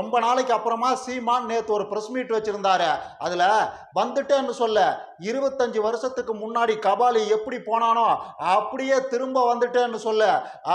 ரொம்ப நாளைக்கு அப்புறமா சீமான் நேத்து ஒரு ப்ரெஸ் மீட் வச்சிருந்தாரு. அதுல வந்துட்டேன்னு சொல்ல இருபத்தஞ்சு வருஷத்துக்கு முன்னாடி கபாலி எப்படி போனானோ அப்படியே திரும்ப வந்துட்டேன்னு சொல்ல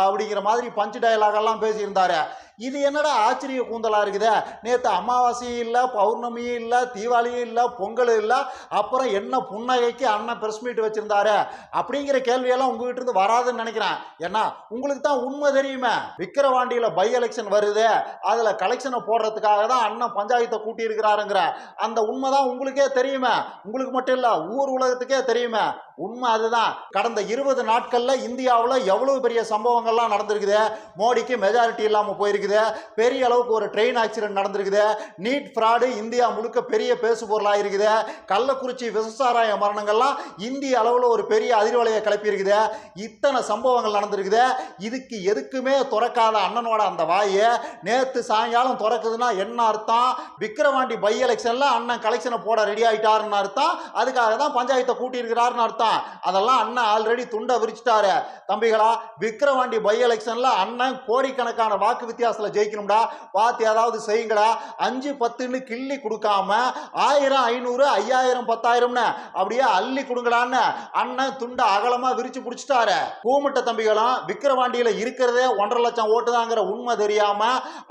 அப்படிங்கிற மாதிரி பஞ்சு டயலாக் எல்லாம் பேசியிருந்தாரு. இது என்னடா ஆச்சரிய கூந்தலாக இருக்குதே? நேற்று அமாவாசையும் இல்லை பௌர்ணமியும் இல்லை தீபாவளியும் இல்லை பொங்கலும் இல்லை அப்புறம் என்ன புன்னகைக்கு அண்ணன் பிரஸ் மீட் வச்சுருந்தாரு? அப்படிங்கிற கேள்வியெல்லாம் உங்ககிட்ட இருந்து வராதுன்னு நினைக்கிறேன். ஏன்னா உங்களுக்கு தான் உண்மை தெரியுமே. விக்கிரவாண்டியில் பை எலெக்ஷன் வருது. அதில் கலெக்ஷனை போடுறதுக்காக தான் அண்ணன் பஞ்சாயத்தை கூட்டியிருக்கிறாருங்கிற அந்த உண்மை தான் உங்களுக்கே தெரியுமே. உங்களுக்கு மட்டும் இல்லை ஊர் உலகத்துக்கே தெரியுமே. உண்மை அதுதான். கடந்த இருபது நாட்களில் இந்தியாவில் எவ்வளவு பெரிய சம்பவங்கள்லாம் நடந்திருக்குது? மோடிக்கு மெஜாரிட்டி இல்லாமல் போயிருக்குது. பெரிய அளவுக்கு ஒரு ட்ரெயின் ஆக்சிடென்ட் நடந்திருக்குது. நீட் ஃப்ராடு இந்தியா முழுக்க பெரிய பேசு பொருளாக இருக்குது. கள்ளக்குறிச்சி விவசாய மரணங்கள்லாம் இந்திய அளவில் ஒரு பெரிய அதிர்வலையை கிளப்பியிருக்குது. இத்தனை சம்பவங்கள் நடந்திருக்குது. இதுக்கு எதுக்குமே துறக்காத அண்ணனோட அந்த வாயை. நேற்று சாயங்காலம் திறக்குதுன்னா என்ன அர்த்தம்? விக்கிரவாண்டி பை எலெக்ஷனில் அண்ணன் கலெக்ஷனை போட ரெடி ஆகிட்டாருன்னு அர்த்தம். அதுக்காக தான் பஞ்சாயத்தை கூட்டியிருக்கிறாருன்னு அர்த்தம். தான் அதெல்லாம் அண்ணன் ஆல்ரெடி துண்டை விரிச்சிட்டாரு. தம்பிகளா விக்ரவாண்டி பை எலெக்ஷன்ல அண்ணன் கோடிக்கணக்கான வாக்கு வித்தியாசத்தில் ஜெயிக்கணும்டா. பார்த்து ஏதாவது செய்யுங்கடா. அஞ்சு பத்துன்னு கிள்ளி கொடுக்காம ஆயிரம் ஐநூறு ஐயாயிரம் பத்தாயிரம்னு அப்படியே அள்ளி கொடுங்கடான்னு அண்ணன் துண்டை அகலமா விரிச்சு பிடிச்சிட்டாரு. கூமுட்ட தம்பிகளும் விக்ரவாண்டியில் இருக்கிறதே ஒன்றரை லட்சம் ஓட்டு தாங்கிற உண்மை தெரியாம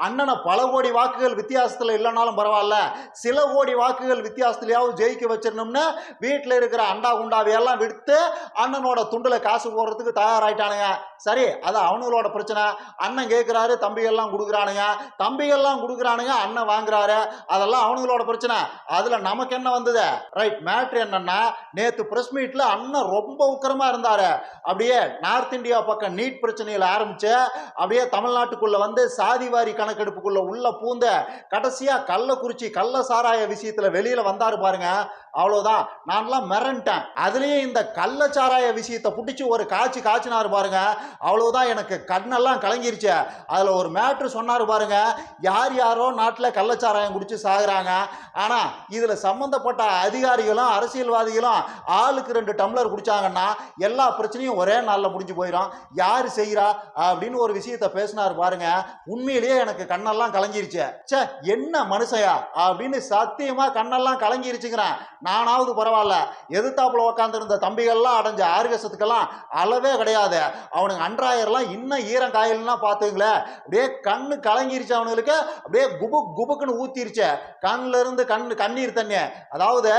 அண்ணனை பல கோடி வாக்குகள் வித்தியாசத்தில் இல்லைனாலும் பரவாயில்ல. சில கோடி வாக்குகள் வித்தியாசத்துலயாவது ஜெயிக்க வச்சிடணும்னு வீட்டில் இருக்கிற அண்டா குண்டாவையெல்லாம் விடுத்து அண்ணனோட துண்டுல காசு போடுறதுக்கு தயாராயிட்டானுங்க. சரி அது அவனுங்களோட பிரச்சனை. அண்ணன் கேட்குறாரு தம்பிகள்லாம் கொடுக்குறானுங்க. தம்பிகள்லாம் கொடுக்குறானுங்க அண்ணன் வாங்குறாரு. அதெல்லாம் அவனுங்களோட பிரச்சனை. அதுல நமக்கு என்ன வந்தது? ரைட் மேட்ரு என்னன்னா நேத்து பிரஸ் மீட்ல அண்ணன் ரொம்ப உக்கிரமா இருந்தாரு. அப்படியே நார்த் இந்தியா பக்கம் நீட் பிரச்சனையில ஆரம்பிச்சு அப்படியே தமிழ்நாட்டுக்குள்ள வந்து சாதிவாரி கணக்கெடுப்புக்குள்ள உள்ள பூந்த கடைசியா கள்ளக்குறிச்சி கள்ள சாராய விஷயத்துல வெளியில வந்தாரு பாருங்க. அவ்வளவுதான். நான்லாம் மிரண்டேன். அதுலயும் இந்த கள்ளச்சாராய விஷயத்தை பிடிச்சி ஒரு காய்ச்சி காய்ச்சினார் பாருங்க. அவ்வளவுதான் எனக்கு கண்ணெல்லாம் கலங்கிருச்சு. அதுல ஒரு மேட்ரு சொன்னார் பாருங்க. யார் யாரோ நாட்டில் கள்ளச்சாராயம் குடிச்சு சாகுறாங்க. ஆனா இதுல சம்மந்தப்பட்ட அதிகாரிகளும் அரசியல்வாதிகளும் ஆளுக்கு ரெண்டு டம்ளர் குடிச்சாங்கன்னா எல்லா பிரச்சனையும் ஒரே நாளில் முடிஞ்சு போயிடும். யார் செய்கிறா அப்படின்னு ஒரு விஷயத்த பேசினார் பாருங்க. உண்மையிலேயே எனக்கு கண்ணெல்லாம் கலங்கிருச்சு. ச்சே என்ன மனுஷையா? அப்படின்னு சத்தியமா கண்ணெல்லாம் கலங்கிருச்சுங்கிறேன். நானாவது பரவாயில்ல. எதிர்த்தாப்புல உட்காந்துருந்த தம்பிகள்லாம் அடைஞ்ச ஆர்கசத்துக்கெல்லாம் அளவே கிடையாது. அவனுங்க அன்றாயர்லாம் இன்னும் ஈரம் காயில்னா பார்த்துங்களேன் அப்படியே கண்ணு கலங்கிருச்சு அவனுங்களுக்கு. அப்படியே குபு குபுக்குன்னு ஊத்திருச்சு. கண்ணில் இருந்து கண் கண்ணீர் தண்ணி. அதாவது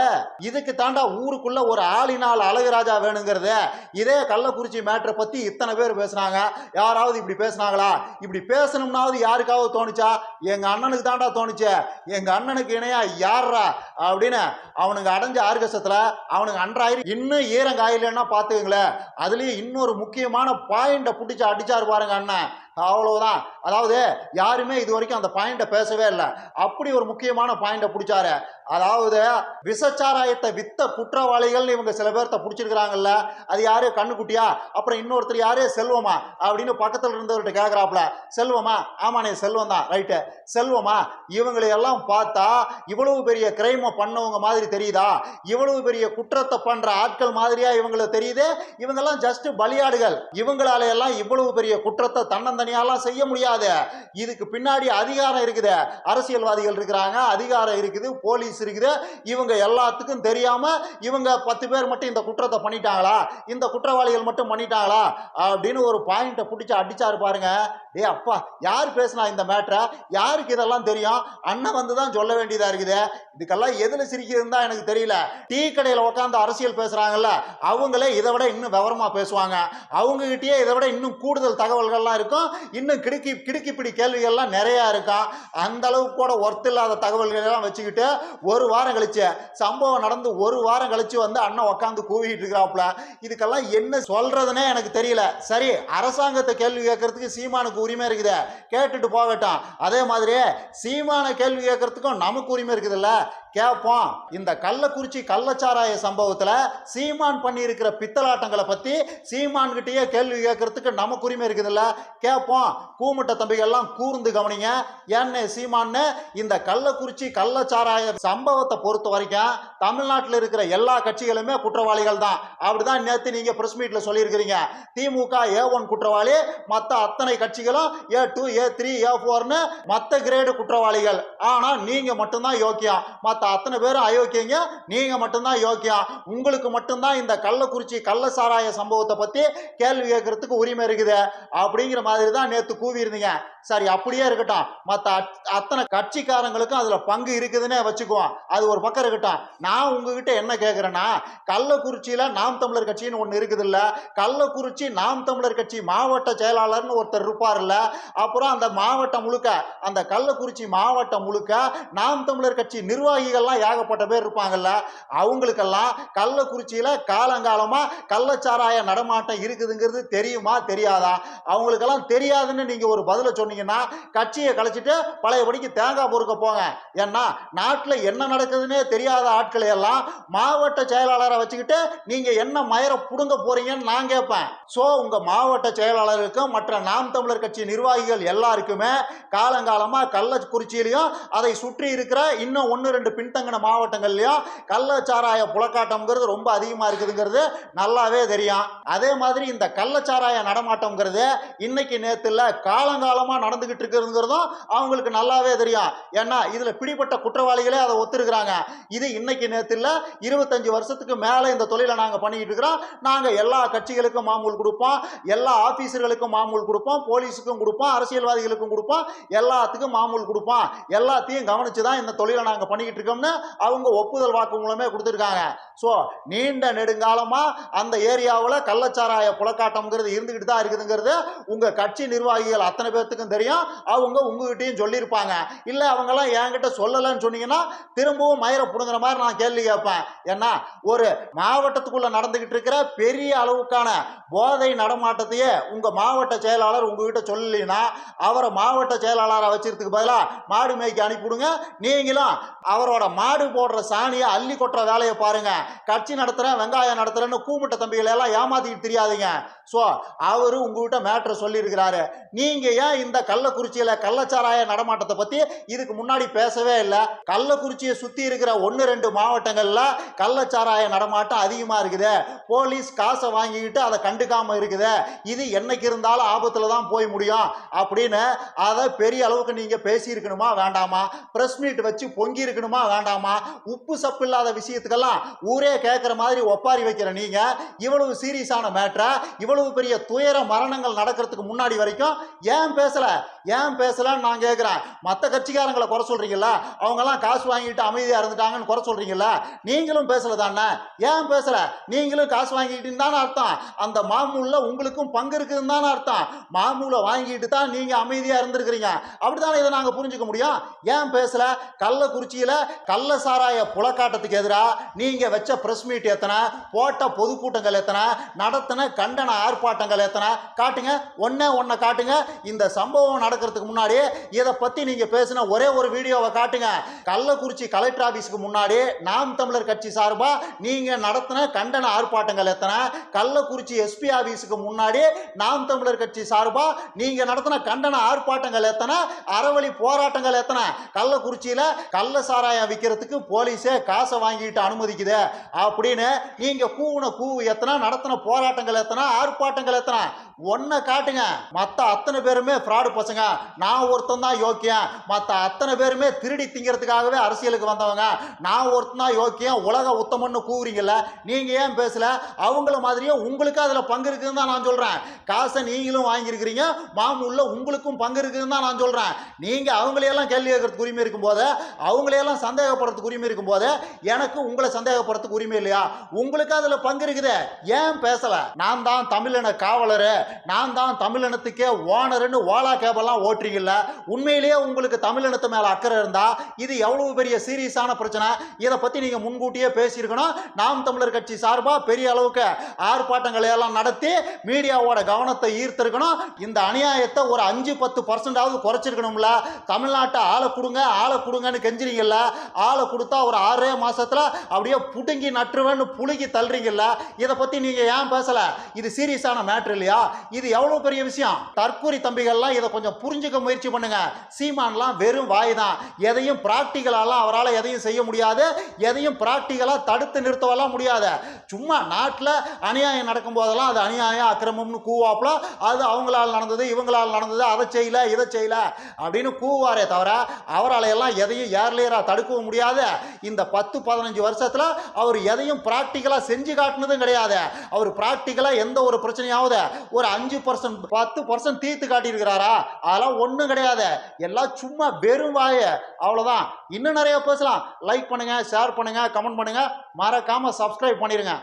இதுக்கு தாண்டா ஊருக்குள்ள ஒரு ஆளினால் அழகுராஜா வேணுங்கிறது. இதே கள்ளக்குறிச்சி மேட்ரை பற்றி இத்தனை பேர் பேசுனாங்க. யாராவது இப்படி பேசுனாங்களா? இப்படி பேசணும்னாவது யாருக்காவது தோணுச்சா? எங்கள் அண்ணனுக்கு தாண்டா தோணுச்சு. எங்கள் அண்ணனுக்கு இணையா யாரா அப்படின்னு அவனுங்க அடைஞ்ச ஆர்கசத்தில் அவனுங்க அன்றாயிரம் இன்னும் ஈரங்காயிலன்னா பார்த்துக்குங்களேன். அதுலேயும் இன்னொரு முக்கியமான பாயிண்ட்டை பிடிச்சி அடிச்சாரு பாருங்க அண்ணன். அவ்வளோதான் அதாவது யாருமே இது வரைக்கும் அந்த பாயிண்ட்டை பேசவே இல்லை. அப்படி ஒரு முக்கியமான பாயிண்ட்டை பிடிச்சாரு. அதாவது விசச்சாராயத்தை வித்த குற்றவாளிகள்னு இவங்க சில பேர்த்த பிடிச்சிருக்கிறாங்கல்ல அது யாரு? கண்ணுக்குட்டியா? அப்புறம் இன்னொருத்தர் யாரு? செல்வமா? அப்படின்னு பக்கத்தில் இருந்தவர்கிட்ட கேட்குறாப்புல செல்வமா? ஆமாண்ணே செல்வம் தான். ரைட்டு. செல்வமா? இவங்களை எல்லாம் பார்த்தா இவ்வளவு பெரிய கிரைமை பண்ணவங்க மாதிரி தெரியுதா? இவ்வளவு பெரிய குற்றத்தை பண்ற ஆட்கள் மாதிரியா இவங்களை தெரியுது? இவங்கெல்லாம் ஜஸ்ட் பலியாடுகள். இவங்களால எல்லாம் இவ்வளவு பெரிய குற்றத்தை தன்னந்தனியாலாம் செய்ய முடியாது. இதுக்கு பின்னாடி அதிகாரம் இருக்குது. அரசியல்வாதிகள் இருக்கிறாங்க. அதிகாரம் இருக்குது. போலீஸ் இருக்குது இவங்க எல்லாத்துக்கும் தெரியாம இவங்க பத்து பேர் மட்டும் இந்த குற்றத்தை பண்ணிட்டாங்களா? இந்த குற்றவாளிகள் மட்டும் பண்ணிட்டாங்களா? அப்படின்னு ஒரு பாயிண்ட்டை பிடிச்சி அடிச்சாரு பாருங்க. டே அப்பா யார் பேசினா இந்த மேட்ரை யாருக்கு இதெல்லாம் தெரியும்? அண்ணன் வந்து தான் சொல்ல வேண்டியதா இருக்குது. இதுக்கெல்லாம் எதில் சிரிக்கிறதுன்னு தான் எனக்கு தெரியல. டீ கடையில் உட்காந்து அரசியல் பேசுகிறாங்கல்ல அவங்களே இதை விட இன்னும் விவரமாக பேசுவாங்க. அவங்ககிட்டயே இதை விட இன்னும் கூடுதல் தகவல்கள்லாம் இருக்கும். இன்னும் கிடுக்கி கிடுக்கிப்பிடி கேள்விகள்லாம் நிறையா இருக்கும். அந்த அளவுக்கு கூட ஒர்த் இல்லாத தகவல்கள் எல்லாம் வச்சுக்கிட்டு ஒரு வாரம் கழிச்சு சம்பவம் நடந்து ஒரு வாரம் கழிச்சு வந்து அண்ணன் உட்காந்து கூவிட்டு இருக்கிறாப்புல. இதுக்கெல்லாம் என்ன சொல்றதுனே எனக்கு தெரியல. சரி அரசாங்கத்தை கேள்வி கேட்கறதுக்கு சீமானுக்கு உரிமை இருக்குது. கேட்டுட்டு போகட்டும். அதே மாதிரி சீமான கேள்வி கேட்கறதுக்கும் நமக்கு உரிமை இருக்குதுல்ல? கேட்போம் இந்த கள்ளக்குறிச்சி கள்ளச்சாராய சம்பவத்தில் சீமான் பண்ணியிருக்கிற பித்தலாட்டங்களை பற்றி சீமான்கிட்டயே கேள்வி கேட்கறதுக்கு நமக்கு உரிமை இருக்குதுல்ல. கேட்போம் கூமுட்ட தம்பிகள்லாம் கூர்ந்து கவனிங்க. ஏன்னு சீமான்னு இந்த கள்ளக்குறிச்சி கள்ளச்சாராய சம்பவத்தை பொறுத்த வரைக்கும் தமிழ்நாட்டில் இருக்கிற எல்லா கட்சிகளுமே குற்றவாளிகள் தான். அப்படிதான் நேற்று நீங்கள் ப்ரெஸ் மீட்டில் சொல்லியிருக்கிறீங்க. திமுக ஏ ஒன் குற்றவாளி மற்ற அத்தனை கட்சிகளும் ஏ டூ ஏ த்ரீ ஏ ஃபோர்னு மற்ற கிரேடு குற்றவாளிகள். ஆனால் நீங்கள் மட்டும்தான் யோக்கியம். மற்ற அத்தனை பேரும் அயோக்கியங்க. நீங்கள் மட்டும்தான் யோக்கியம் உங்களுக்கு மட்டும்தான் இந்த கள்ளக்குறிச்சி கள்ள சாராய சம்பவத்தை பற்றி கேள்வி கேட்கறதுக்கு உரிமை இருக்குது. அப்படிங்கிற மாதிரி தான் நேற்று கூவியிருந்தீங்க. சரி அப்படியே இருக்கட்டும். மற்ற அத்தனை கட்சிக்காரங்களுக்கும் அதில் பங்கு இருக்குதுன்னே வச்சுக்குவோம். அது ஒரு பக்கம் இருக்கட்டும். நான் உங்ககிட்ட என்ன கேட்குறேன்னா கள்ளக்குறிச்சியில் நாம் தமிழர் கட்சின்னு ஒன்று இருக்குதுல்ல. கள்ளக்குறிச்சி நாம் தமிழர் கட்சி மாவட்ட செயலாளர்னு ஒருத்தர் இருப்பார்ல அப்புறம் அந்த மாவட்டம் முழுக்க அந்த கள்ளக்குறிச்சி மாவட்டம் முழுக்க நாம் தமிழர் கட்சி நிர்வாகி நிர்வாகிகள்லாம் ஏகப்பட்ட பேர் இருப்பாங்கல்ல அவங்களுக்கெல்லாம் கள்ளக்குறிச்சியில் காலங்காலமாக கள்ளச்சாராய நடமாட்டம் இருக்குதுங்கிறது தெரியுமா தெரியாதா? அவங்களுக்கெல்லாம் தெரியாதுன்னு நீங்கள் ஒரு பதிலை சொன்னீங்கன்னா கட்சியை கலைச்சிட்டு பழையபடிக்கு தேங்காய் பொறுக்க போங்க. ஏன்னா நாட்டில் என்ன நடக்குதுன்னே தெரியாத ஆட்களை எல்லாம் மாவட்ட செயலாளரை வச்சுக்கிட்டு நீங்கள் என்ன மயரை புடுங்க போறீங்கன்னு நான் கேட்பேன். ஸோ உங்கள் மாவட்ட செயலாளருக்கும் மற்ற நாம் தமிழர் கட்சி நிர்வாகிகள் எல்லாருக்குமே காலங்காலமாக கள்ளக்குறிச்சியிலையும் அதை சுற்றி இருக்கிற இன்னும் ஒன்று ரெண்டு பின்தங்கின மாவட்டங்கள்லையும் கள்ளச்சாராய புலக்காட்டம்ங்கிறது ரொம்ப அதிகமாக இருக்குதுங்கிறது நல்லாவே தெரியும். அதே மாதிரி இந்த கள்ளச்சாராய நடமாட்டம்ங்கிறது இன்னைக்கு நேத்துல காலங்காலமாக நடந்துகிட்டு இருக்கிறதுங்கிறதும் அவங்களுக்கு நல்லாவே தெரியும். ஏன்னா இதில் பிடிப்பட்ட குற்றவாளிகளே அதை ஒத்துருக்குறாங்க. இது இன்னைக்கு நேத்துல இருபத்தஞ்சு வருஷத்துக்கு மேலே இந்த தொழிலை நாங்கள் பண்ணிக்கிட்டு இருக்கிறோம். நாங்கள் எல்லா கட்சிகளுக்கும் மாமூல் கொடுப்போம். எல்லா ஆஃபீஸர்களுக்கும் மாமூல் கொடுப்போம். போலீஸுக்கும் கொடுப்போம். அரசியல்வாதிகளுக்கும் கொடுப்போம். எல்லாத்துக்கும் மாமூல் கொடுப்போம். எல்லாத்தையும் கவனித்து தான் இந்த தொழிலை நாங்கள் பண்ணிக்கிட்டு இருக்கோம். இருக்கோம்னு அவங்க ஒப்புதல் வாக்கு மூலமே கொடுத்துருக்காங்க. ஸோ நீண்ட நெடுங்காலமாக அந்த ஏரியாவில் கள்ளச்சாராய புலக்காட்டம்ங்கிறது இருந்துக்கிட்டு தான் இருக்குதுங்கிறது உங்கள் கட்சி நிர்வாகிகள் அத்தனை பேர்த்துக்கும் தெரியும். அவங்க உங்ககிட்டையும் சொல்லியிருப்பாங்க. இல்லை அவங்கெல்லாம் என்கிட்ட சொல்லலைன்னு சொன்னீங்கன்னா திரும்பவும் மயிரை பிடுங்குற மாதிரி நான் கேள்வி கேட்பேன். ஏன்னா ஒரு மாவட்டத்துக்குள்ளே நடந்துக்கிட்டு இருக்கிற பெரிய அளவுக்கான போதை நடமாட்டத்தையே உங்கள் மாவட்ட செயலாளர் உங்ககிட்ட சொல்லலைன்னா அவரை மாவட்ட செயலாளரை வச்சிருக்கிறதுக்கு பதிலாக மாடு மேய்க்கு அனுப்பிவிடுங்க. நீங்களும் அவரை அவரோட மாடு போடுற சாணியை அள்ளி கொட்டுற வேலையை பாருங்க. கட்சி நடத்துகிறேன் வெங்காயம் நடத்துகிறேன்னு கூமுட்ட தம்பிகளை எல்லாம் ஏமாத்திட்டு தெரியாதீங்க. ஸோ அவரு உங்ககிட்ட மேட்ரை சொல்லியிருக்கிறாரு. நீங்கள் ஏன் இந்த கள்ளக்குறிச்சியில் கள்ளச்சாராய நடமாட்டத்தை பற்றி இதுக்கு முன்னாடி பேசவே இல்லை? கள்ளக்குறிச்சியை சுற்றி இருக்கிற ஒன்று ரெண்டு மாவட்டங்களில் கள்ளச்சாராய நடமாட்டம் அதிகமாக இருக்குது. போலீஸ் காசை வாங்கிக்கிட்டு அதை கண்டுக்காமல் இருக்குது. இது என்னைக்கு இருந்தாலும் ஆபத்தில் தான் போய் முடியும். அப்படின்னு அதை பெரிய அளவுக்கு நீங்கள் பேசியிருக்கணுமா வேண்டாமா? ப்ரெஸ் மீட் வச்சு பொங்கி இருக்கணுமா? வேண்டாமா? உப்பு சப்பு இல்லாத விஷயத்துக்கெல்லாம் ஊரே கேட்குற மாதிரி ஒப்பாரி வைக்கிற நீங்கள் இவ்வளவு சீரியஸான மேட்ரை இவ்வளவு பெரிய துயர மரணங்கள் நடக்கிறதுக்கு முன்னாடி வரைக்கும் ஏன் பேசல? ஏன் பேசலான்னு நான் கேட்குறேன் மற்ற கட்சிக்காரங்களை குறை சொல்கிறீங்களா அவங்கெல்லாம் காசு வாங்கிட்டு அமைதியாக இருந்துட்டாங்கன்னு குறை சொல்கிறீங்களா நீங்களும் பேசல தானே? ஏன் பேசலை? நீங்களும் காசு வாங்கிக்கிட்டுன்னு தானே அர்த்தம். அந்த மாமூலில் உங்களுக்கும் பங்கு இருக்குதுன்னு தானே அர்த்தம். மாமூலை வாங்கிட்டு தான் நீங்கள் அமைதியாக இருந்திருக்கிறீங்க. அப்படி தானே இதை நாங்கள் புரிஞ்சுக்க முடியும்? ஏன் பேசலை? கள்ளக்குறிச்சியில் கள்ள சாராய புலக்காட்டத்துக்கு எதிராக நீங்கள் வச்ச ப்ரெஸ் மீட் எத்தனை போட்ட பொதுக்கூட்டங்கள் எத்தனை நடத்தின கண்டன ஆர்ப்பாட்டங்கள் எத்தனை காட்டுங்க. ஒன்னே ஒன்றை காட்டுங்க. இந்த சம்பவம் நடக்கிறதுக்கு முன்னாடி இதை பற்றி நீங்கள் பேசின ஒரே ஒரு வீடியோவை காட்டுங்க. கள்ளக்குறிச்சி கலெக்டர் ஆஃபீஸுக்கு முன்னாடி நாம் தமிழர் கட்சி சார்பாக நீங்கள் நடத்தின கண்டன ஆர்ப்பாட்டங்கள் எத்தனை? கள்ளக்குறிச்சி எஸ்பி ஆஃபீஸுக்கு முன்னாடி நாம் தமிழர் கட்சி சார்பாக நீங்கள் நடத்தின கண்டன ஆர்ப்பாட்டங்கள் எத்தனை? அறவழி போராட்டங்கள் எத்தனை? கள்ளக்குறிச்சியில் கள்ள சாராயம் விற்கிறதுக்கு போலீஸே காசை வாங்கிட்டு அனுமதிக்குது. அப்படின்னு நீங்கள் கூவுன கூவு எத்தனை? நடத்தின போராட்டங்கள் எத்தனை? ஆர்ப்பாட்டங்கள் எத்தனை? ஒன்றை காட்டுங்க. மற்ற அத்தனை பேருமே ஃப்ராடு பசங்க. நான் ஒருத்தன் தான் யோக்கியம் மற்ற அத்தனை பேருமே திருடி திங்கிறதுக்காகவே அரசியலுக்கு வந்தவங்க. நான் ஒருத்தன் தான் யோக்கியம் உலக உத்தமன்னு கூவுறீங்கல்ல. நீங்கள் ஏன் பேசல? அவங்கள மாதிரியே உங்களுக்கு அதில் பங்கு இருக்குதுன்னு தான் நான் சொல்கிறேன் காசை நீங்களும் வாங்கியிருக்கிறீங்க. மாமூலில் உங்களுக்கும் பங்கு இருக்குதுன்னு தான் நான் சொல்கிறேன் நீங்கள் அவங்களையெல்லாம் கேள்வி கேட்கறதுக்கு உரிமை இருக்கும்போது அவங்களையெல்லாம் சந்தேகப்படுறதுக்கு உரிமை இருக்கும்போது எனக்கு உங்களை சந்தேகப்படுறதுக்கு உரிமை இல்லையா? உங்களுக்கு அதில் பங்கு இருக்குது. ஏன் பேசலை? நான் தான் தமிழன காவலர். நான் தான் தமிழினத்துக்கே ஓனர்னு ஓலா கேபெல்லாம் ஓட்டுறீங்கல்ல. உண்மையிலேயே உங்களுக்கு தமிழினத்து மேலே அக்கறை இருந்தால் இது எவ்வளவு பெரிய சீரியஸான பிரச்சனை? இதை பற்றி நீங்கள் முன்கூட்டியே பேசியிருக்கணும். நாம் தமிழர் கட்சி சார்பாக பெரிய அளவுக்கு ஆர்ப்பாட்டங்களை எல்லாம் நடத்தி மீடியாவோட கவனத்தை ஈர்த்திருக்கணும். இந்த அநியாயத்தை ஒரு அஞ்சு பத்து பர்சன்டாவது குறைச்சிருக்கணும்ல. தமிழ்நாட்டை ஆளை கொடுங்க ஆளை கொடுங்கன்னு கெஞ்சுறீங்கல்ல. ஆளை கொடுத்தா ஒரு ஆறே மாசத்துல அப்படியே புடுங்கி நட்டுருவேன்னு புழுகி தள்ளுறீங்கல்ல. இதை பற்றி நீங்கள் ஏன் பேசலை? இது சீரியஸான மேட்ரு இல்லையா? இது எவ்வளவு பெரிய விஷயம்? தற்கூரி தம்பிகள்லாம் இதை கொஞ்சம் புரிஞ்சுக்க முயற்சி பண்ணுங்க. சீமான்லாம் வெறும் வாய் தான் எதையும் பிராக்டிகலாலாம் அவரால் எதையும் செய்ய முடியாது. எதையும் பிராக்டிகலாக தடுத்து நிறுத்தவெல்லாம் முடியாது. சும்மா நாட்டில் அநியாயம் நடக்கும் போதெல்லாம் அது அநியாயம் அக்கிரமம்னு கூவாப்புல. அது அவங்களால் நடந்தது இவங்களால் நடந்தது அதை செய்யல இதை செய்யல அப்படின்னு கூவாரே தவிர அவரால் எல்லாம் எதையும் ஏர்லியராக தடுக்கவும் முடியாது. இந்த பத்து பதினஞ்சு வருஷத்தில் அவர் எதையும் ப்ராக்டிக்கலாக செஞ்சு காட்டினதும் கிடையாது. அவர் ப்ராக்டிக்கலாக எந்த ஒரு பிரச்சனையாவது ஒரு ஒரு அஞ்சு பர்சன்ட் பத்து பர்சன்ட் தீர்த்து காட்டியிருக்கிறாரா? அதெல்லாம் ஒன்றும் கிடையாது. எல்லாம் சும்மா வெறும் வாய. அவ்வளோதான் இன்னும் நிறைய பேசலாம். லைக் பண்ணுங்கள் ஷேர் பண்ணுங்கள் கமெண்ட் பண்ணுங்கள் மறக்காமல் சப்ஸ்கிரைப் பண்ணிடுங்க